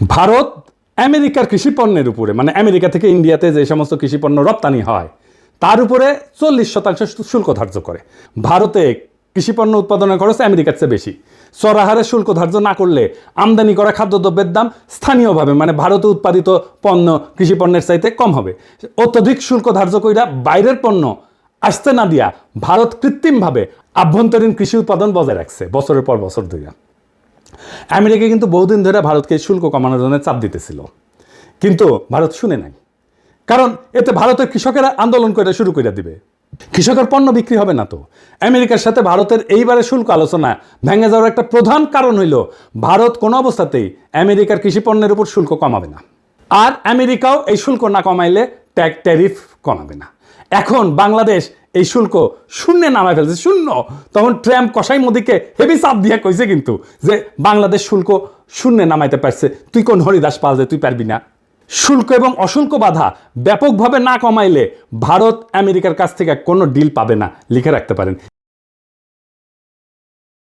ভারত আমেরিকার কৃষি পণ্যের উপরে মানে আমেরিকা থেকে ইন্ডিয়াতে যে সমস্ত কৃষি পণ্য রপ্তানি হয়, তার উপরে চল্লিশ শতাংশ শুল্ক ধার্য করে। ভারতে কৃষি পণ্য উৎপাদনের খরচ আমেরিকার চেয়ে বেশি। চড়াহারে শুল্ক ধার্য না করলে আমদানি করা খাদ্যদ্রব্যের দাম স্থানীয়ভাবে মানে ভারতে উৎপাদিত পণ্য কৃষি পণ্যের চাইতে কম হবে। অত্যধিক শুল্ক ধার্য কইরা বাইরের পণ্য আসতে না দিয়া ভারত কৃত্রিমভাবে আভ্যন্তরীণ কৃষি উৎপাদন বজায় রাখছে, বছরের পর বছর ধরে আমেরিকা কিন্তু বহুদিন ধরে ভারতকে শুল্ক কমানোর জন্য চাপ দিতেছিল। কিন্তু ভারত শুনে নাই। কারণ এতে ভারতের কৃষকেরা আন্দোলন করে শুরু করে দিবে। কৃষকের পণ্য বিক্রি হবে না তো। আমেরিকার সাথে ভারতের এইবারে শুল্ক আলোচনা ভেঙে যাওয়ার একটা প্রধান কারণ হইল, ভারত কোনো অবস্থাতেই আমেরিকার কৃষি পণ্যের উপর শুল্ক কমাবে না। আর আমেরিকাও এই শুল্ক না কমাইলে ট্যাগ ট্যারিফ কমাবে না। এখন বাংলাদেশ এই শুল্ক শূন্যে নামায় ফেলছে, শূন্য। তখন ট্রাম্প কষাই মোদীকে হেভি চাপ দিয়ে কইছে কিন্তু যে বাংলাদেশ শুল্ক শূন্যে নামাইতে পারছে। তুই কোন হরিদাস পাল যে তুই পারবি না। শুল্ক এবং অশুল্ক বাধা ব্যাপকভাবে না কমাইলে ভারত আমেরিকার কাছ থেকে কোনো ডিল পাবে না। লিখে রাখতে পারেন।